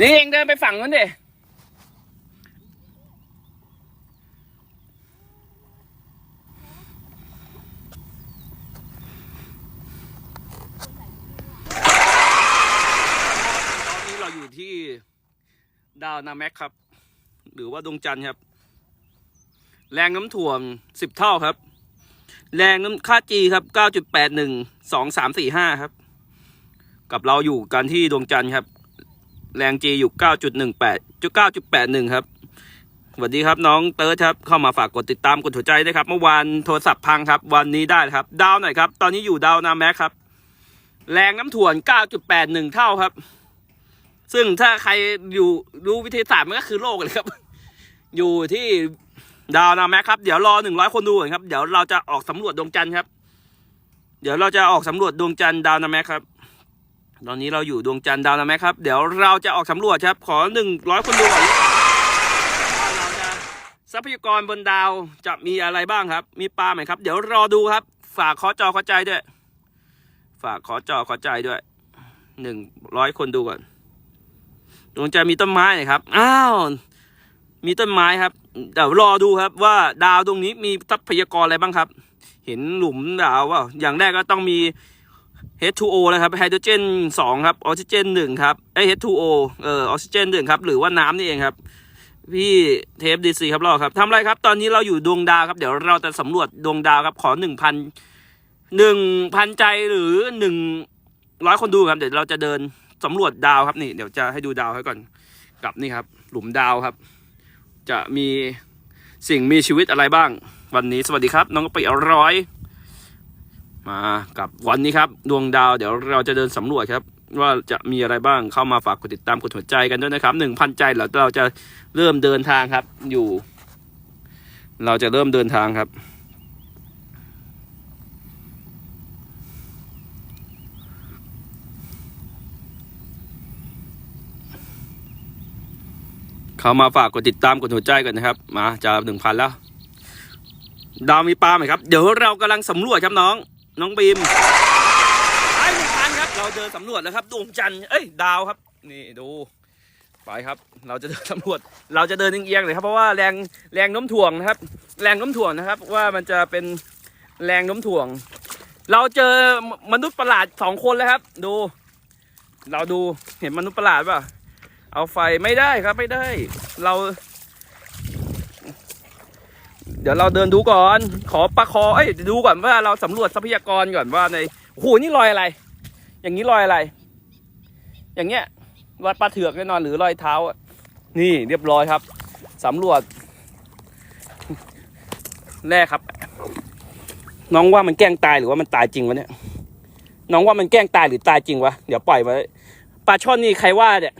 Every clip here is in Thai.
นี่เองเดินไปฝั่งนู้นดิตอนนี้เราอยู่ที่ดาวนาแม็กครับ หรือว่าดวงจันทร์ครับ แรงน้ำถ่วงสิบเท่าครับ แรงน้ำค่าจีครับเก้าจุดแปดหนึ่งสองสามสี่ห้าครับ กับเราอยู่กันที่ดวงจันทร์ครับ แรงจีอยู่เก้าจุดหนึ่งแปดจุดเก้าจุดแปดหนึ่งครับสวัสดีครับน้องเติร์ดครับ เข้ามาฝากกดติดตามกดหัวใจด้วยครับ เมื่อวานโทรศัพท์พังครับ วันนี้ได้ครับ ดาวหน่อยครับ ตอนนี้อยู่ดาวนาแม็กครับ แรงน้ำถ่วนเก้าจุดแปดหนึ่งเท่าครับ ซึ่งถ้าใครอยู่รู้วิทยาศาสตร์มันก็คือโลกเลยครับ อยู่ที่ดาวนาแม็กครับ เดี๋ยวรอหนึ่งร้อยคนดูก่อนครับ เดี๋ยวเราจะออกสำรวจดวงจันทร์ครับ เดี๋ยวเราจะออกสำรวจดวงจันทร์ดาวนาแม็กครับ ตอนนี้เราอยู่ดวงจันทร์ดาวนาแม็กครับ เดี๋ยวเราจะออกสำรวจครับ ขอหนึ่งร้อยคนดูก่อนทรัพยากรบนดาวจะมีอะไรบ้างครับ มีปลาไหมครับ เดี๋ยวรอดูครับ ฝากขอจอขอใจด้วย ฝากขอจอขอใจด้วยหนึ่งร้อยคนดูก่อนดวงจันทร์มีต้นไม้นะครับ อ้าว มีต้นไม้ครับ เดี๋ยวรอดูครับว่าดาวดวงนี้มีทรัพยากรอะไรบ้างครับ เห็นหลุมดาวว่าอย่างแรกก็ต้องมี H2O นะครับไฮโดรเจน2ครับออกซิเจน1ครับไอ H2O เอ่อออกซิเจน1ครับหรือว่าน้ำนี่เองครับพี่เทปดีซีครับรอครับทำไรครับ ตอนนี้เราอยู่ดวงดาวครับ เดี๋ยวเราจะสำรวจดวงดาวครับ ขอหนึ่งพันหนึ่งพันใจหรือหนึ่งร้อยคนดูครับ เดี๋ยวเราจะเดินสำรวจดาวครับนี่ เดี๋ยวจะให้ดูดาวให้ก่อนกับนี่ครับ หลุมดาวครับ จะมีสิ่งมีชีวิตอะไรบ้าง วันนี้สวัสดีครับ น้องไปเอร้อย มากับวันนี้ครับ ดวงดาวเดี๋ยวเราจะเดินสำรวจครับ ว่าจะมีอะไรบ้างเข้ามาฝากกดติดตามกดหัวใจกันด้วยนะครับหนึ่งพันใจแล้วเราจะเริ่มเดินทางครับอยู่ เราจะเริ่มเดินทางครับ เข้ามาฝากกดติดตามกดหัวใจกันนะครับ มาจะหนึ่งพันแล้วดาวมีปลาไหมครับ เดี๋ยวเรากำลังสำรวจครับน้อง น้องบีมไอ้หนึ่งพันครับ เราเดินสำรวจแล้วครับดวงจันทร์เอ้ยดาวครับ นี่ดูไปครับ เราจะเดินสำรวจ เราจะเดินเอียงๆเลยครับเพราะว่าแรงแรงโน้มถ่วงนะครับ แรงโน้มถ่วงนะครับ ว่ามันจะเป็นแรงโน้มถ่วง เราเจอมนุษย์ประหลาดสองคนแล้วครับ ดู เราดูเห็นมนุษย์ประหลาดป่ะ เอาไฟไม่ได้ครับไม่ได้ เรา เดี๋ยวเราเดินดูก่อน ขอประคอเอ้ยดูก่อนว่าเราสำรวจทรัพยากรก่อนว่าในโอ้โหนี่รอยอะไร อย่างนี้รอยอะไร อย่างเงี้ยวัดปลาเถือกแน่นอนหรือรอยเท้านี่เรียบร้อยครับสำรวจ แรกครับ น้องว่ามันแกล้งตายหรือว่ามันตายจริงวะเนี่ย น้องว่ามันแกล้งตายหรือตายจริงวะเดี๋ยวปล่อยไว้ปลาช่อนนี่ใครว่าเนี่ย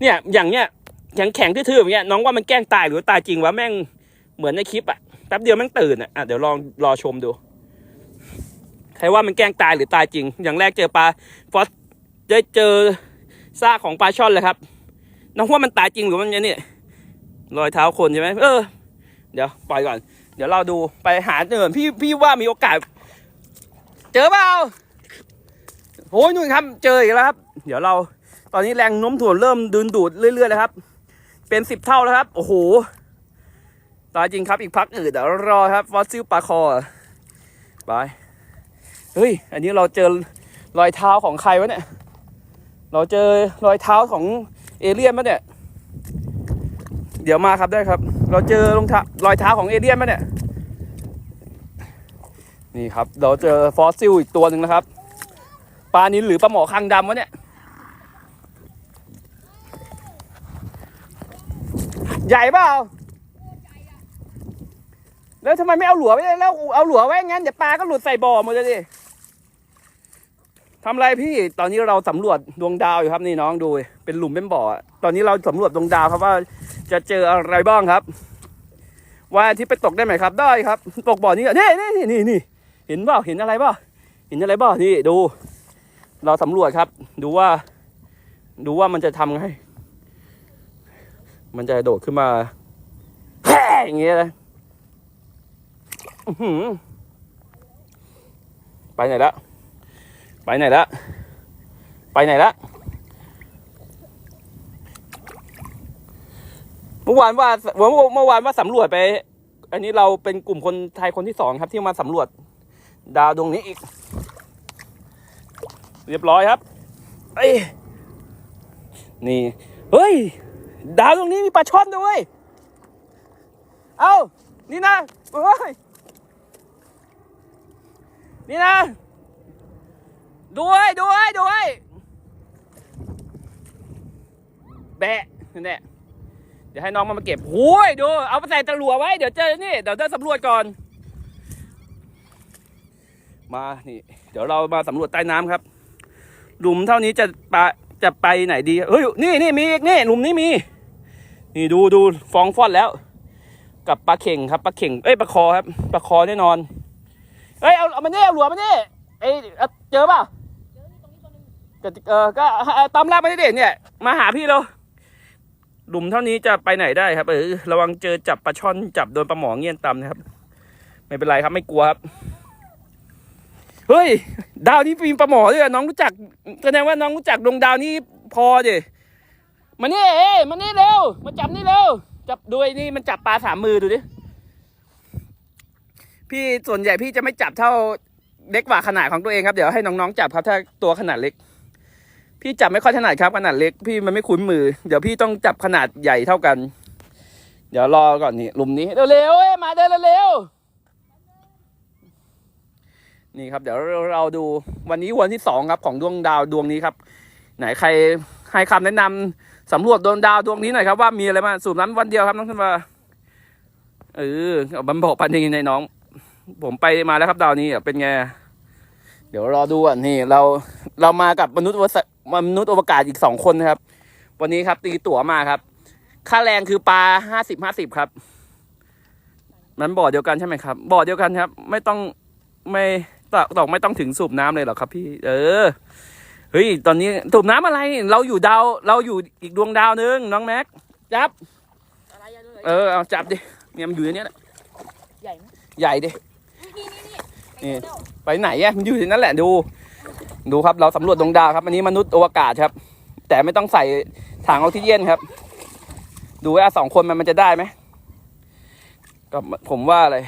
เนี่ยอย่างเนี้ย แข็งแข็งทื่อๆอย่างเงี้ยน้องว่ามันแกล้งตายหรือตายจริงวะแม่งเหมือนในคลิปอะแป๊บเดียวแม่งตื่นอะอะเดี๋ยวลองรอชมดูใครว่ามันแกล้งตายหรือตายจริง อย่างแรกเจอปลาฟอสได้เจอซากของปลาช่อนเลยครับ น้องว่ามันตายจริงหรือมันเนี่ยรอยเท้าคนใช่ไหมเออ เดี๋ยวปล่อยก่อน เดี๋ยวเราดูไปหาเนินพี่พี่ว่ามีโอกาส เจอเปล่าโอ้ยนู่นครับ เจออีกแล้วครับ เดี๋ยวเราตอนนี้แรงโน้มถ่วงเริ่มดึงดูดเรื่อยๆแล้วครับ เป็นสิบเท่าแล้วครับ โอ้โหตายจริงครับอีกพักอื่นเดี๋ยวรอครับฟอสซิลปลาคอไปเฮ้ย อันนี้เราเจอรอยเท้าของใครวะเนี่ย เราเจอรอยเท้าของเอเลี่ยนปะเนี่ย เดี๋ยวมาครับได้ครับ เราเจอรองเท้ารอยเท้าของเอเลี่ยนปะเนี่ย นี่ครับ เราเจอฟอสซิลอีกตัวหนึ่งนะครับ ปลานินหรือปลาหมอคางดำวะเนี่ย ใหญ่เปล่าแล้วทำไมไม่เอาหลัวไว้แล้วเอาหลัวไว้งั้นเดี๋ยวปลาก็หลุดใส่บ่อหมดเลยดิทำไรพี่ตอนนี้เราสำรวจดวงดาวอยู่ครับนี่น้องดู เป็นหลุมเป็นบ่อ ตอนนี้เราสำรวจดวงดาวครับว่าจะเจออะไรบ้างครับวันอาที่ไปตกได้ไหมครับ ได้ครับ ตกบ่อนี้นี่นี่นี่นี่นี่เห็นเปล่าเห็นอะไรเปล่าเห็นอะไรเปล่านี่ดู เราสำรวจครับ ดูว่า ดูว่ามันจะทำไง มันจะโดดขึ้นมาอย่างเงี้ยเลยไปไหนละ ไปไหนละ ไปไหนละ เมื่อวานว่าเมื่อวานว่าสำรวจไป อันนี้เราเป็นกลุ่มคนไทยคนที่สองครับ ที่มาสำรวจ ดาวดวงนี้อีก เรียบร้อยครับ เอ้นี่ เฮ้ย ดาวตรงนี้มีปลาช่อนด้วย เอา นี่นะเฮ้ย นี่นะ ด้วยด้วยด้วยแบะนี่นแหละเดี๋ยวให้น้องมันมาเก็บโอ้ยดู เอาไปใส่ตะหลัวไว้ เดี๋ยวเจอนี่ เดี๋ยวเดินสำรวจก่อน มา นี่ เดี๋ยวเรามาสำรวจใต้น้ำครับ หลุมเท่านี้จะปะจะไปไหนดี เฮ้ย นี่นี่มีอีกนี่ หลุมนี้มี นี่ดูดูฟองฟอดแล้ว กับปลาเข่งครับปลาเข่งเอ้ยปลาคอครับปลาคอแน่นอนเฮ้ยเอาเอามาเนี่ยเอาหลัวมาเนี่ยเอ้ยเอาเจอเปล่าก็เออก็ตามลากมาดิเด็เนี่ย มาหาพี่เราหลุมเท่านี้จะไปไหนได้ครับเออระวังเจอจับปลาช่อนจับโดนปลาหมอเงี้ยนตำนะครับ ไม่เป็นไรครับไม่กลัวครับเฮ้ย ดาวนี้มีปลาหมอด้วยน้องรู้จักแสดงว่าน้องรู้จักดวงดาวนี้พอดิ มานี่เอ้มานี่เร็ว มาจับนี่เร็ว จับด้วยนี่มันจับปลาสามมือดูดิ พี่ส่วนใหญ่พี่จะไม่จับเท่าเล็กกว่าขนาดของตัวเองครับ เดี๋ยวให้น้องๆจับครับ ถ้าตัวขนาดเล็ก พี่จับไม่ค่อยถนัดครับขนาดเล็ก พี่มันไม่คุ้นมือ เดี๋ยวพี่ต้องจับขนาดใหญ่เท่ากัน เดี๋ยวรอก่อนนี่หลุมนี้เร็วๆเอ้ยมาเดินเร็วๆนี่ครับ เดี๋ยวเราดูวันนี้วันที่สองครับของดวงดาวดวงนี้ครับ ไหนใครให้คำแนะนำ สำรวจดวงดาวดวงนี้หน่อยครับว่ามีอะไรบ้างสูบน้ำวันเดียวครับน้องขึ้นมาเออเอาบันบอกปันยังไงน้อง ผมไปมาแล้วครับดาวนี้เป็นไงเดี๋ยวรอดูอะนี่เราเรามากับมนุษย์อวสมนุษย์อวกาศอีกสองคนนะครับ วันนี้ครับตีตั๋วมาครับ ค่าแรงคือปลาห้าสิบห้าสิบครับ มันบ่อเดียวกันใช่ไหมครับบ่อเดียวกันครับ ไม่ต้องไม่ตอกตอกไม่ต้องถึงสูบน้ำเลยหรอกครับ พี่ เออ เฮ้ย ตอนนี้สูบน้ำอะไร เราอยู่ดาว เราอยู่อีกดวงดาวนึงน้องแม็ก จับ อะไรอะเลยเออ เอาจับดิ เนี่ยมันอยู่ในเนี้ยแหละใหญ่ไหมใหญ่ดินี่นี่นี่นี่ไปเร็วไปไหนอะมันอยู่ในนั้นแหละดู ดูครับ เราสำรวจดวงดาวครับ อันนี้มนุษย์อวกาศครับ แต่ไม่ต้องใส่ถังออกซิเจนครับ ดูว่าสองคนมันมันจะได้ไหม กับผมว่าอะไร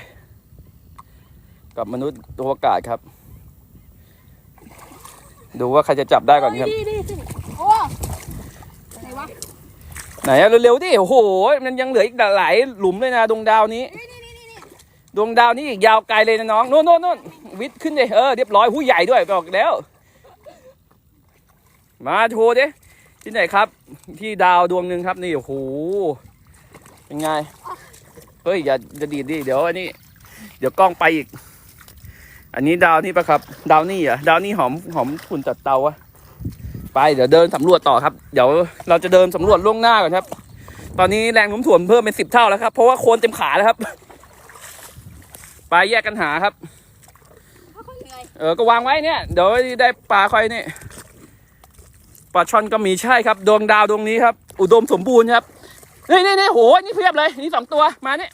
กับมนุษย์อวกาศครับ ดูว่าใครจะจับได้ก่อนครับ ดีดีดีโอ้ไหนวะไหนอะเร็วๆดิโอ้โห มันยังเหลืออีกหลายหลุมเลยนะดวงดาวนี้นี่นี่นี่ดวงดาวนี่อีกยาวไกลเลยนะน้องโน่นโน่นโน่นวิทย์ขึ้นเลยเออเรียบร้อยผู้ใหญ่ด้วยบอกแล้ว มาโชว์ดิที่ไหนครับ ที่ดาวดวงหนึ่งครับนี่โอ้โหเป็นไงเฮ้ยอย่าจะดีดดิเดี๋ยวอันนี้ เดี๋ยวกล้องไปอีก อันนี้ดาวนี่ปะครับ ดาวนี่อะดาวนี่หอมหอมฝุ่นจัดเตาอะไปเดี๋ยวเดินสำรวจต่อครับ เดี๋ยวเราจะเดินสำรวจล่วงหน้าก่อนครับ ตอนนี้แรงน้มถ่วงเพิ่มเป็นสิบเท่าแล้วครับ เพราะว่าโคลนเต็มขาแล้วครับ ไปแยกกันหาครับ เออก็วางไว้เนี่ย เดี๋ยวได้ปลาค่อยนี่ปลาช่อนก็มีใช่ครับ ดวงดาวดวงนี้ครับ อุดมสมบูรณ์ครับนี่นี่นี่โหนี่เพียบเลย นี่สองตัวมาเนี่ย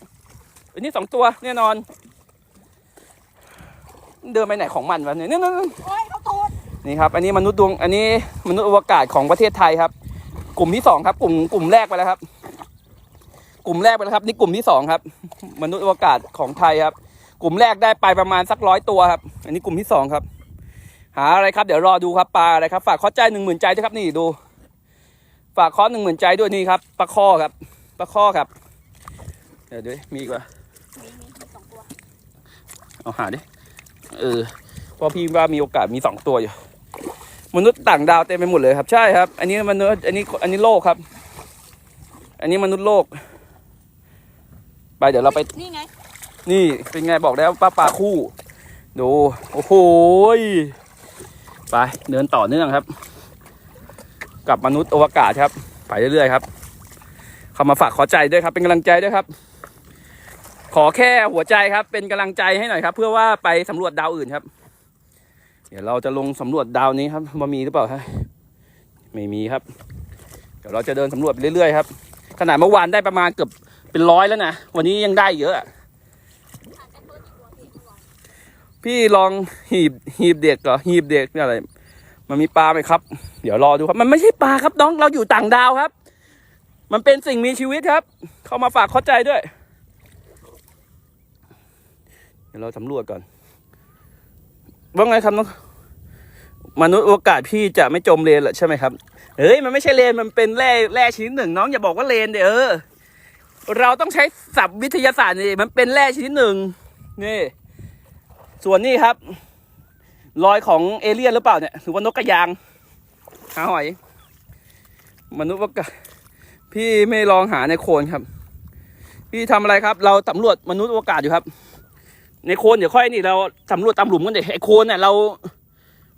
นนี้สองตัวแน่นอน เดินไปไหนของมันวะเนี่ยนี่นี่นี่โอ้ยเขาตูดนี่ครับ อันนี้มนุษย์ดวง อันนี้มนุษย์อวกาศของประเทศไทยครับ กลุ่มที่สองครับ กลุ่มกลุ่มแรกไปแล้วครับ กลุ่มแรกไปแล้วครับ นี่กลุ่มที่สองครับ มนุษย์อวกาศของไทยครับ กลุ่มแรกได้ไปประมาณสักร้อยตัวครับ อันนี้กลุ่มที่สองครับ หาอะไรครับ เดี๋ยวรอดูครับปลาอะไรครับ ฝากข้อใจหนึ่งหมื่นใจด้วยครับนี่ดู ฝากข้อหนึ่งหมื่นใจด้วยนี่ครับปลาข้อครับปลาข้อครับ เดี๋ยวดูดิมีอีกว่ามีมีมีสองตัวเอาหาดิ เออเพราะพี่ว่ามีโอกาสมีสองตัวอยู่ มนุษย์ต่างดาวเต็มไปหมดเลยครับ ใช่ครับ อันนี้มนุษย์อันนี้อันนี้โลกครับ อันนี้มนุษย์โลก ไปเดี๋ยวเราไป นี่ไง นี่เป็นไงบอกแล้วป้าปลาคู่ ดู โอ้โหยไปเดินต่อเนื่องครับ กับมนุษย์อวกาศครับ ไปเรื่อยๆครับ เข้ามาฝากขอใจด้วยครับ เป็นกำลังใจด้วยครับ ขอแค่หัวใจครับ เป็นกำลังใจให้หน่อยครับ เพื่อว่าไปสำรวจดาวอื่นครับ เดี๋ยวเราจะลงสำรวจดาวนี้ครับว่ามีหรือเปล่าฮะไม่มีครับ เดี๋ยวเราจะเดินสำรวจไปเรื่อยๆครับ ขนาดเมื่อวานได้ประมาณเกือบเป็นร้อยแล้วนะวันนี้ยังได้เยอะพี่ลองหีบหีบเด็กเหรอหีบเด็กนี่อะไร มันมีปลาไหมครับ เดี๋ยวรอดูครับ มันไม่ใช่ปลาครับน้องเราอยู่ต่างดาวครับ มันเป็นสิ่งมีชีวิตครับ เข้ามาฝากเข้าใจด้วย เดี๋ยวเราสำรวจก่อนว่าไงครับน้องมนุษย์โอกาสพี่จะไม่จมเลนเหรอใช่ไหมครับเฮ้ยมันไม่ใช่เลนมันเป็นแร่แร่ชนิดหนึ่งน้องอย่าบอกว่าเลนเดี๋ยวเออเราต้องใช้ศัพท์วิทยาศาสตร์นี่มันเป็นแร่ชนิดหนึ่งนี่ ส่วนนี้ครับ รอยของเอเลี่ยนหรือเปล่าเนี่ยหรือว่านกกระยางหาหอย มนุษย์โอกาสพี่ไม่ลองหาในโคนครับ พี่ทำอะไรครับ เราสำรวจมนุษย์โอกาสอยู่ครับ ในโคนเดี๋ยวค่อยนี่เราสำรวจตามหลุมกันเดี๋ยวไอ้โคนเนี่ยเรา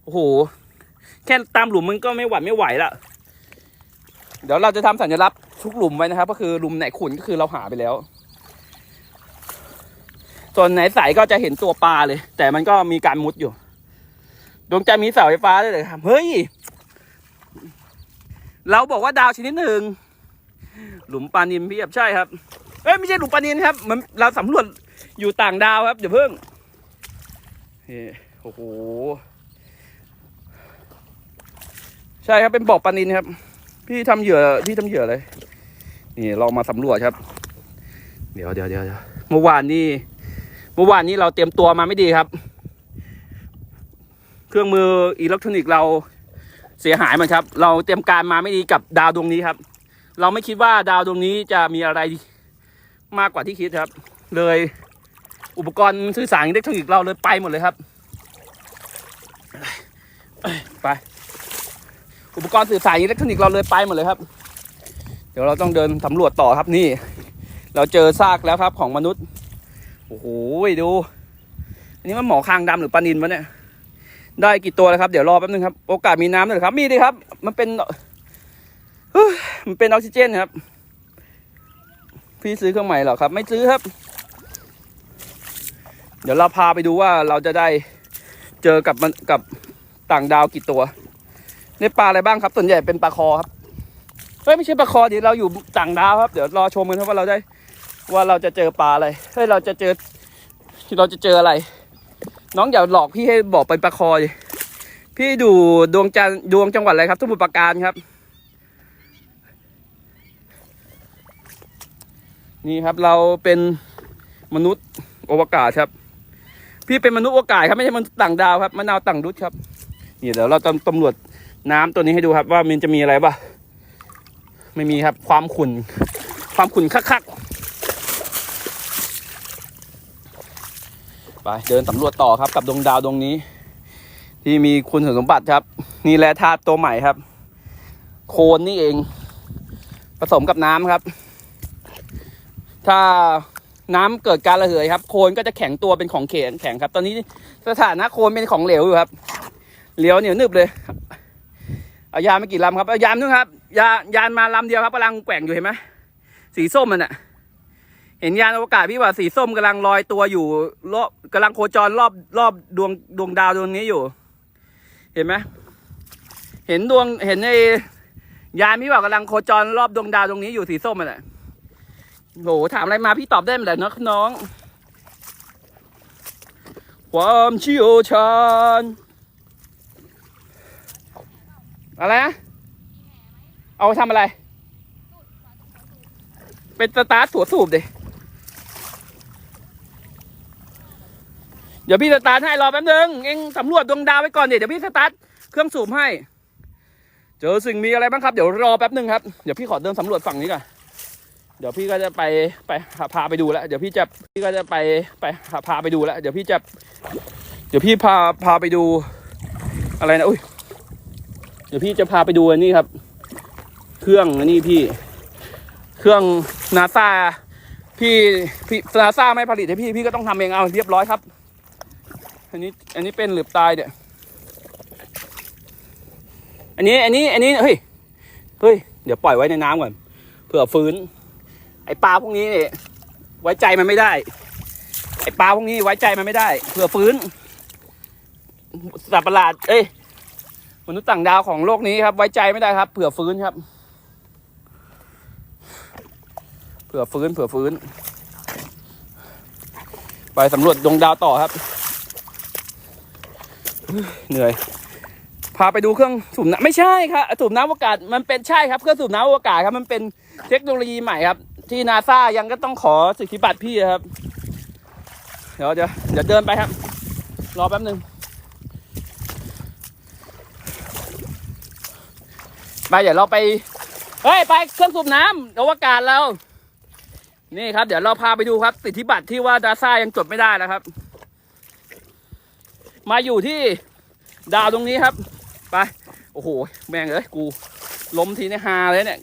โอ้โหแค่ตามหลุมมันก็ไม่หวั่นไม่ไหวละเดี๋ยวเราจะทำสัญลักษณ์ทุกหลุมไว้นะครับ ก็คือหลุมไหนขุ่นก็คือเราหาไปแล้ว ส่วนไหนใสก็จะเห็นตัวปลาเลย แต่มันก็มีการมุดอยู่ ดวงจันทร์มีเสาไฟฟ้าด้วยเลยครับเฮ้ยเราบอกว่าดาวชนิดหนึ่งหลุมปลานินพี่อับใช่ครับเอ้ยไม่ใช่หลุมปลานินครับ มันเราสำรวจ อยู่ต่างดาวครับอย่าเพิ่งเฮ้โอ้โห ใช่ครับเป็นบ่อปลานินครับ พี่ทำเหยื่อพี่ทำเหยื่อเลย นี่เรามาสำรวจครับเดี๋ยวเดี๋ยวเดี๋ยวเดี๋ยวเมื่อวานนี้เมื่อวานนี้เราเตรียมตัวมาไม่ดีครับ เครื่องมืออิเล็กทรอนิกส์เราเสียหายมันครับ เราเตรียมการมาไม่ดีกับดาวดวงนี้ครับ เราไม่คิดว่าดาวดวงนี้จะมีอะไรมากกว่าที่คิดครับ เลย อุปกรณ์สื่อสารอิเล็กทรอนิกส์เราเลยไปหมดเลยครับ ไป อุปกรณ์สื่อสารอิเล็กทรอนิกส์เราเลยไปหมดเลยครับ เดี๋ยวเราต้องเดินสำรวจต่อครับนี่ เราเจอซากแล้วครับของมนุษย์ โอ้โหดู อันนี้มันหมอคางดำหรือปลานินวะเนี่ย ได้กี่ตัวแล้วครับ เดี๋ยวรอแป๊บนึงครับ โอกาสมีน้ำด้วยครับ มีดิครับ มันเป็นมันเป็นออกซิเจนครับ พี่ซื้อเครื่องใหม่หรอครับ ไม่ซื้อครับ เดี๋ยวเราพาไปดูว่าเราจะได้เจอกับมันกับต่างดาวกี่ตัว ในปลาอะไรบ้างครับ ส่วนใหญ่เป็นปลาคอครับเฮ้ยไม่ใช่ปลาคอดิเราอยู่ต่างดาวครับ เดี๋ยวรอชมกันครับว่าเราได้ว่าเราจะเจอปลาอะไรเฮ้ยเราจะเจอเราจะเจออะไร น้องอย่าหลอกพี่ให้บอกเป็นปลาคอดิพี่ดูดวงจันดวงจังหวัดอะไรครับสมุทรปราการครับ นี่ครับเราเป็นมนุษย์อวกาศครับ พี่เป็นมนุษย์อวกาศครับไม่ใช่มนุษย์ต่างดาวครับมะนาวต่างดุษครับนี่เดี๋ยวเราตำรวจน้ำตัวนี้ให้ดูครับ ว่ามันจะมีอะไรบ้างไม่มีครับ ความขุ่นความขุ่นคักๆไปเดินสำรวจต่อครับกับดวงดาวดวงนี้ ที่มีคุณสมบัติครับ นี่แหละธาตุตัวใหม่ครับ โคนนี่เอง ผสมกับน้ำครับ ถ้า น้ำเกิดการระเหยครับ โคลนก็จะแข็งตัวเป็นของแข็งแข็งครับ ตอนนี้สถานะโคลนเป็นของเหลวอยู่ครับ เหลวเหนียวหนึบเลยเอายานมากี่ลำครับเอายานนึงครับ ยายานมาลำเดียวครับกำลังแกว่งอยู่เห็นไหมสีส้มมันอะเห็นยานอวกาศพี่ว่าสีส้มกำลังลอยตัวอยู่รอบกำลังโคจรรอบรอบดวงดวงดาวดวงนี้อยู่ เห็นไหมเห็นดวงเห็นในยานพี่ว่ากำลังโคจรรอบดวงดาวดวงนี้อยู่สีส้มมันอะ โหถามอะไรมาพี่ตอบได้หมดเลยนะน้อง ความเชี่ยวชาญอะไรนะเอาทำอะไร เป็นสตาร์ทถั่วสูบดิเดี๋ยวพี่สตาร์ทให้รอแป๊บนึง เองสำรวจดวงดาวไว้ก่อนดิเดี๋ยวพี่สตาร์ทเครื่องสูบให้ เจอสิ่งมีอะไรบ้างครับ เดี๋ยวรอแป๊บนึงครับ เดี๋ยวพี่ขอเดินสำรวจฝั่งนี้ก่อน เดี๋ยวพี่ก็จะไปไปพาไปดูแล้วเดี๋ยวพี่จะพี่ก็จะไปไปพาไปดูแล้วเดี๋ยวพี่จะ เดี๋ยวพี่พาพาไปดู อะไรนะอุ้ยเดี๋ยวพี่จะพาไปดูอันนี้ครับ เครื่องอันนี้พี่ เครื่องนาซาพี่พี่นาซาไม่ผลิตให้พี่พี่ก็ต้องทำเองเอาเรียบร้อยครับ อันนี้อันนี้เป็นหรือตายเนี่ยอันนี้อันนี้อันนี้เฮ้ยเฮ้ยเดี๋ยวปล่อยไว้ในน้ำก่อนเผื่อฟื้น ไอปลาพวกนี้เนี่ยไว้ใจมันไม่ได้ ไอปลาพวกนี้ไว้ใจมันไม่ได้เผื่อฟื้นสัตว์ประหลาด เอ้ยมนุษย์ต่างดาวของโลกนี้ครับ ไว้ใจไม่ได้ครับ เผื่อฟื้นครับ เผื่อฟื้นเผื่อฟื้น ไปสำรวจดวงดาวต่อครับ เหนื่อย พาไปดูเครื่องสูบน้ำไม่ใช่ครับสูบน้ำอวกาศมันเป็นใช่ครับเครื่องสูบน้ำอวกาศครับ มันเป็นเทคโนโลยีใหม่ครับ ที่นาซายังก็ต้องขอสิทธิบัตรพี่ครับ เดี๋ยวเดี๋ยวเดี๋ยวเดินไปครับ รอแป๊บหนึ่งไปเดี๋ยวเราไป เฮ้ย ไปเครื่องสูบน้ำอวกาศเรา นี่ครับ เดี๋ยวเราพาไปดูครับสิทธิบัตรที่ว่านาซายังจดไม่ได้นะครับ มาอยู่ที่ดาวตรงนี้ครับ ไป โอ้โห แม่งเอ้ย กู ล้มทีนี่ฮาเลยเนี่ย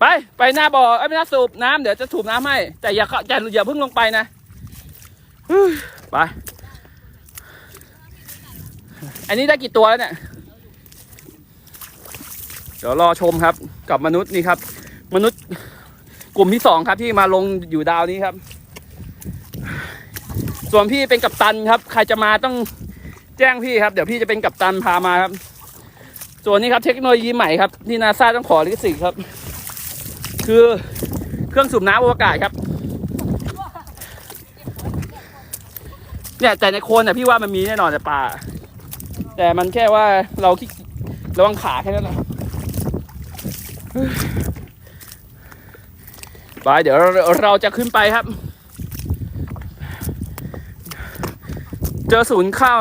ไปไปหน้าบ่อไอ้หน้าสูบน้ำเดี๋ยวจะสูบน้ำให้ แต่อย่าเข้าอย่าอย่าเพิ่งลงไปนะไป อันนี้ได้กี่ตัวแล้วเนี่ย เดี๋ยวรอชมครับ กับมนุษย์นี่ครับ มนุษย์กลุ่มที่สองครับที่มาลงอยู่ดาวนี้ครับ ส่วนพี่เป็นกัปตันครับ ใครจะมาต้องแจ้งพี่ครับ เดี๋ยวพี่จะเป็นกัปตันพามาครับ ส่วนนี้ครับเทคโนโลยีใหม่ครับที่นาซาต้องขอลิขสิทธิ์ครับ คือเครื่องสูบน้ำอวกาศครับ เนี่ยแต่ในโคนเนี่ยพี่ว่ามันมีแน่นอนแต่ปลาแต่มันแค่ว่าเราคิดระวังขาแค่นั้นแหละไปเดี๋ยวเราเราจะขึ้นไปครับ เจอศูนย์ข้าว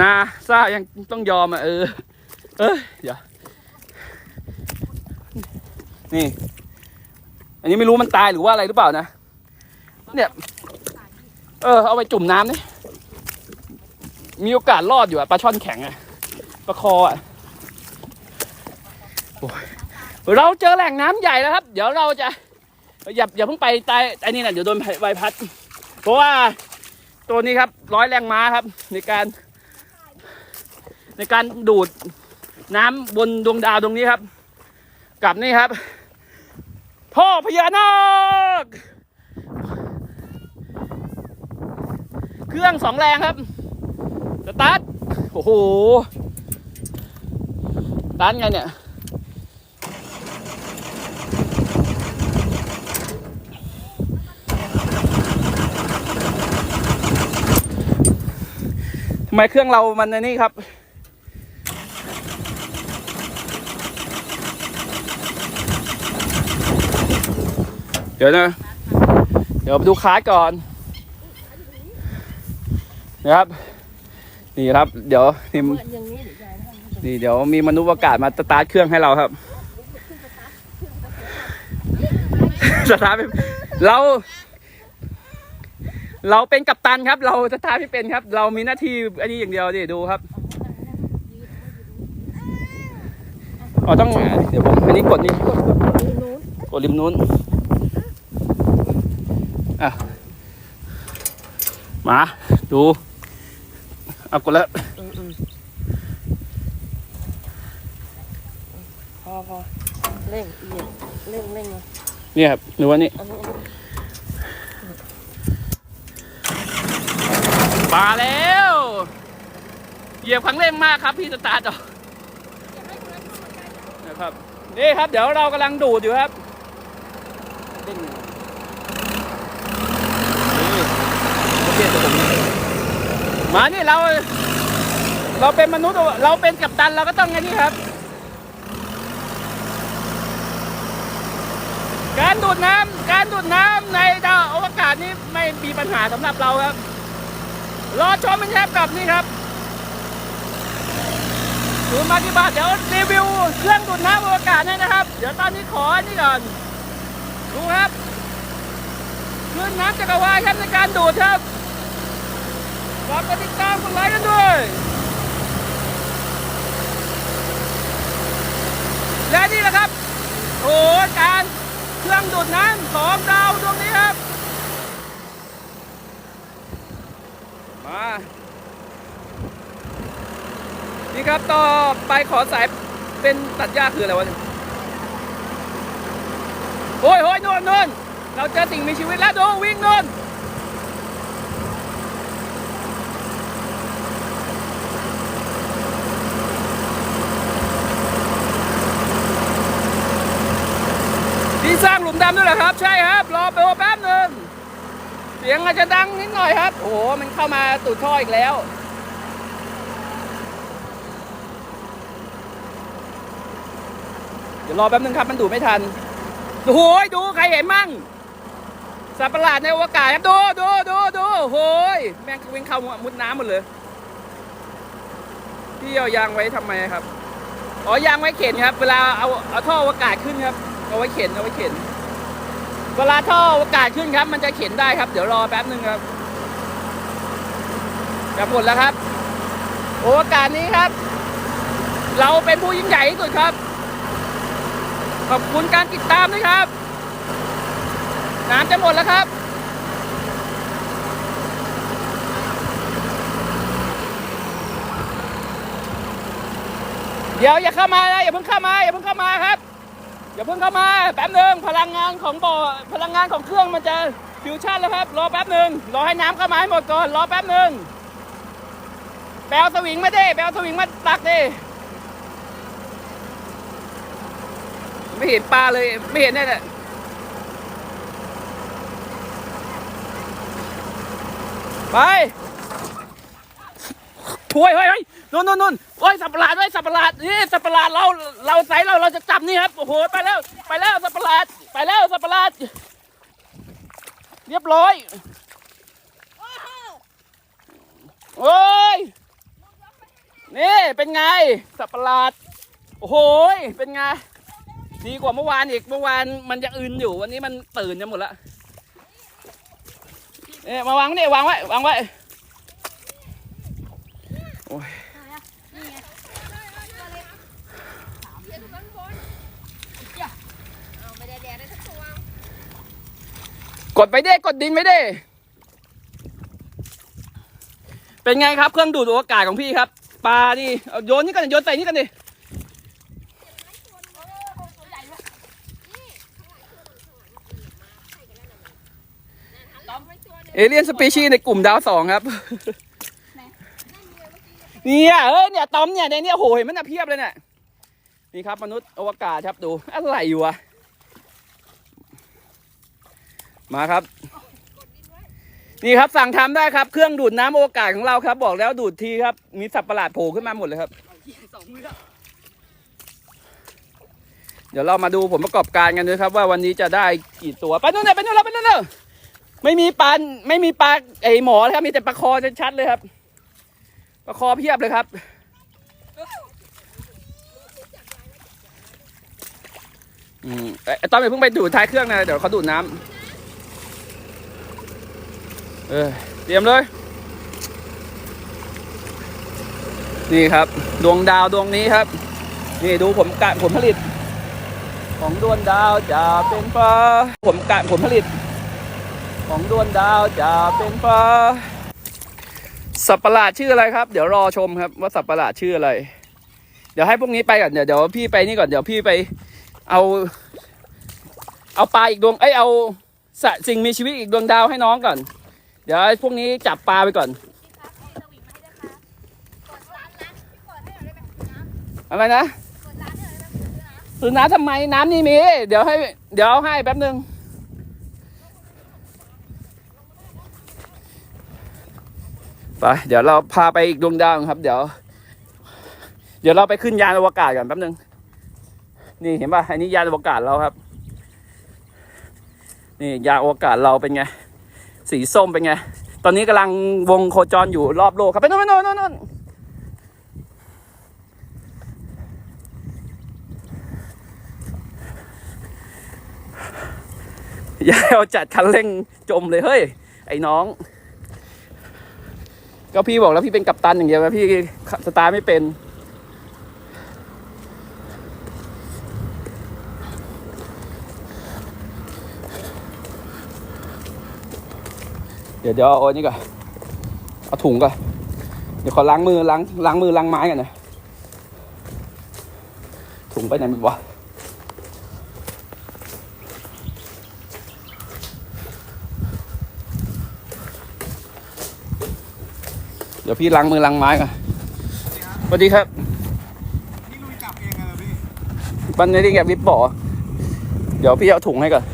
นาซายังต้องยอมอะเออ เอ้ยเดี๋ยวนี่ อันนี้ไม่รู้มันตายหรือว่าอะไรหรือเปล่านะ เนี่ย เออ เอาไปจุ่มน้ำนี่มีโอกาสรอดอยู่อะปลาช่อนแข็งอะปลาคออะโอ้ยเราเจอแหล่งน้ำใหญ่แล้วครับ เดี๋ยวเราจะอย่าอย่าเพิ่งไปใต้ไอ้นี่นะเดี๋ยวโดนใบพัด เพราะว่าตัวนี้ครับร้อยแรงม้าครับ ในการ ในการดูดน้ำบนดวงดาวตรงนี้ครับ กับนี่ครับ พ่อพญานาค เครื่องสองแรงครับสตาร์ทโอ้โหสตาร์ทไงเนี่ยทำไมเครื่องเรามันในนี่ครับ เดี๋ยวนะ เดี๋ยวไปดูคาร์ดก่อนนะครับ นี่ครับ เดี๋ยวนี่นี่เดี๋ยวมีมนุษย์อากาศมาสตาร์ทเครื่องให้เราครับสตาร์ทเรา เราเป็นกัปตันครับ เราสตาร์ทไม่เป็นครับ เรามีหน้าที่อันนี้อย่างเดียวดิดูครับอ๋อต้องเดี๋ยวผมอันนี้กดนี่กดริมนู้น อะ มา ดู เอากดแล้วพอพอเร่งเหยียบเร่งเร่งเลยเนี่ยครับหรือว่านี่อันนี้อันนี้มาแล้ว เหยียบครั้งเร่งมากครับพี่สตาร์ทออกนะครับ นี่ครับ เดี๋ยวเรากำลังดูดอยู่ครับเร่งนี่โอ เคตัวผมมานี่เรา เราเป็นมนุษย์เราเป็นกัปตันเราก็ต้องไงนี่ครับ การดูดน้ำการดูดน้ำในดาวอวกาศนี้ไม่มีปัญหาสำหรับเราครับ รอชมเป็นแทบกับนี่ครับดูมากี่บาทเดี๋ยวรีวิวเครื่องดูดน้ำอวกาศให้นะครับ เดี๋ยวตอนนี้ขออนนี่ก่อนดูครับคลื่นน้ำจักรวาลครับในการดูดครับ ฝากกดติดตามกดไลค์กันด้วย และนี่แหละครับโอ้การเครื่องดูดน้ำของดาวดวงนี้ครับ มานี่ครับต่อไปขอสายเป็นตัดหญ้าคืออะไรวะเนี่ยโอ้ยโอ้ยนู่นนู่นเราเจอสิ่งมีชีวิตแล้วดูวิ่งนู่นนี่สร้าง หลุมดำด้วยเหรอครับ ใช่ครับ รอไปแป๊บหนึ่งเสียงอาจจะดังนิดหน่อยครับ โอ้โห มันเข้ามาตูดท่ออีกแล้ว เดี๋ยวรอแป๊บนึงครับ มันดูไม่ทัน โอ้ยดูใครเห็นมั่งสัตว์ประหลาดในอวกาศครับ ดูดูดูดูโอ้ยแมงวิ่งเข้ามุดน้ำหมดเลยพี่เอายางไว้ทำไมครับ อ๋อยางไว้เข็นครับ เวลาเอาเอาท่ออวกาศขึ้นครับ เอาไว้เข็นเอาไว้เข็น เวลาท่ออวกาศขึ้นครับ มันจะเข็นได้ครับ เดี๋ยวรอแป๊บหนึ่งครับจะหมดแล้วครับ โอวกาศนี้ครับ เราเป็นผู้ยิ่งใหญ่ที่สุดครับ ขอบคุณการติดตามด้วยครับ น้ำจะหมดแล้วครับเดี๋ยวอย่าเข้ามานะอย่าเพิ่งเข้ามาอย่าเพิ่งเข้ามาครับ อย่าเพิ่งเข้ามาแป๊บหนึ่งพลังงานของบ่อพลังงานของเครื่องมันจะฟิวชั่นแล้วครับ รอแป๊บหนึ่งรอให้น้ำเข้ามาให้หมดก่อนรอแป๊บหนึ่งแปลสวิงมาดิแปลสวิงมาตักดิไม่เห็นปลาเลยไม่เห็นแน่เลยไปถ้วยเฮ้ย นู่นนู่นนู่นโอ้ยสับประหลาดเว้ยสับประหลาดนี่สับประหลาดเราเราใส่เราเราจะจับนี่ครับโอ้โหไปแล้วไปแล้วสับประหลาดไปแล้วสับประหลาด เรียบร้อยโอ้ยนี่เป็นไงสับประหลาดโอ้โหเป็นไงดีกว่าเมื่อวานอีกเมื่อวานมันยังอื่นอยู่วันนี้มันตื่นกันหมดละเนี่ยมาวางนี่วางไว้วางไว้โอ้ย นี่ไง กดไปเด้กดดินไปเด้ เป็นไงครับเครื่องดูดอากาศของพี่ครับ ปลานี่เอาโยนนี่กันดิโยนใส่นี่กันดิเอเลียนสปีชีส์ในกลุ่มดาวสองครับ เนี่ยเอ้ยเนี่ยตอมเนี่ยในเนี่ยโหเห็นมันน่ะเพียบเลยเนี่ยนี่ครับมนุษย์อวกาศครับดูอะไรอยู่วะ มาครับ นี่ครับสั่งทำได้ครับ เครื่องดูดน้ำอกาศของเราครับ บอกแล้วดูดทีครับ มีสัตว์ประหลาดโผล่ขึ้นมาหมดเลยครับ เดี๋ยวเรามาดูผลประกอบการกันด้วยครับ ว่าวันนี้จะได้กี่ตัวไปนู่นเลยไปนู่นเลยไปนู่นเลยไม่มีปลาไม่มีปลาไอหมอนะครับมีแต่ปลาคอชัดเลยครับปลาคอเพียบเลยครับอืมเอ้ยตอนไปเพิ่งไปดูดท้ายเครื่องนะเดี๋ยวเขาดูดน้ำ เออเตรียมเลย นี่ครับ ดวงดาวดวงนี้ครับ นี่ดูผมกะผลผลิต ของดวงดาวจะเป็นฟ้าผมกะผลผลิต ของดวงดาวจะเป็นฟ้าสัตว์ประหลาดชื่ออะไรครับ เดี๋ยวรอชมครับ ว่าสัตว์ประหลาดชื่ออะไร เดี๋ยวให้พวกนี้ไปก่อนเดี๋ยวเดี๋ยวพี่ไปนี่ก่อนเดี๋ยวพี่ไป เอา เอาปลาอีกดวงเอ้ยเอาสะสิ่งมีชีวิตอีกดวงดาวให้น้องก่อน เดี๋ยวพวกนี้จับปลาไปก่อน อะไรนะซื้อน้ำทำไมน้ำนี่มี เดี๋ยวให้ เดี๋ยวให้แป๊บนึงไปเดี๋ยวเราพาไปอีกดวงดาวครับ เดี๋ยว เดี๋ยวเราไปขึ้นยานอวกาศก่อนแป๊บนึง นี่เห็นป่ะอันนี้ยานอวกาศเราครับ นี่ยานอวกาศเราเป็นไง สีส้มเป็นไง ตอนนี้กำลังวงโคจรอยู่รอบโลกครับไปโน่นไปโน่นโน่นโน่นยายเอาจัดคันเร่งจมเลยเฮ้ย ไอ้น้อง ก็พี่บอกแล้วพี่เป็นกัปตันอย่างเดียวนะพี่สตาร์ไม่เป็น ดี๋ยวเดี๋ยวเอาอันนี้ก่อนเอาถุงก่อนเดี๋ยวขอล้างมือล้างล้างมือล้างไม้กันนะถุงไปไหนหมดวะเดี๋ยวพี่ล้างมือล้างไม้ก่อนสวัสดีครับนี่ลุยจับเองเหรอพี่บันนี้แกวิบบ่อเดี๋ยวพี่เอาถุงให้ก่อน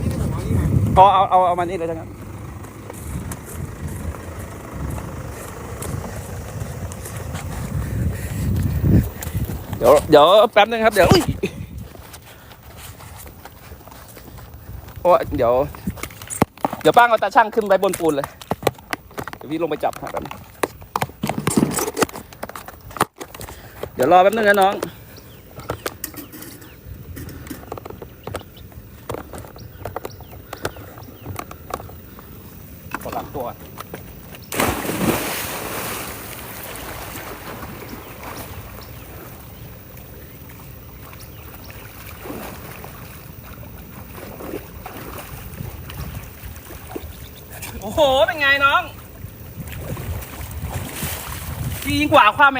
นี่ผมเอานี่มาเอาเอาเอาเอามานี่เลยทั้งนั้น ดี๋ยวเดี๋ยวแป๊บนึงครับ เดี๋ยวอุ้ยราะเดี๋ยว เดี๋ยวป้างเอาตาช่างขึ้นไปบนปูนเลย เดี๋ยวพี่ลงไปจับหากันเดี๋ยวรอแป๊บนึงนะน้อง กดหลังตัว โอ้โห เป็นไงน้องดียิ่งกว่า ความแม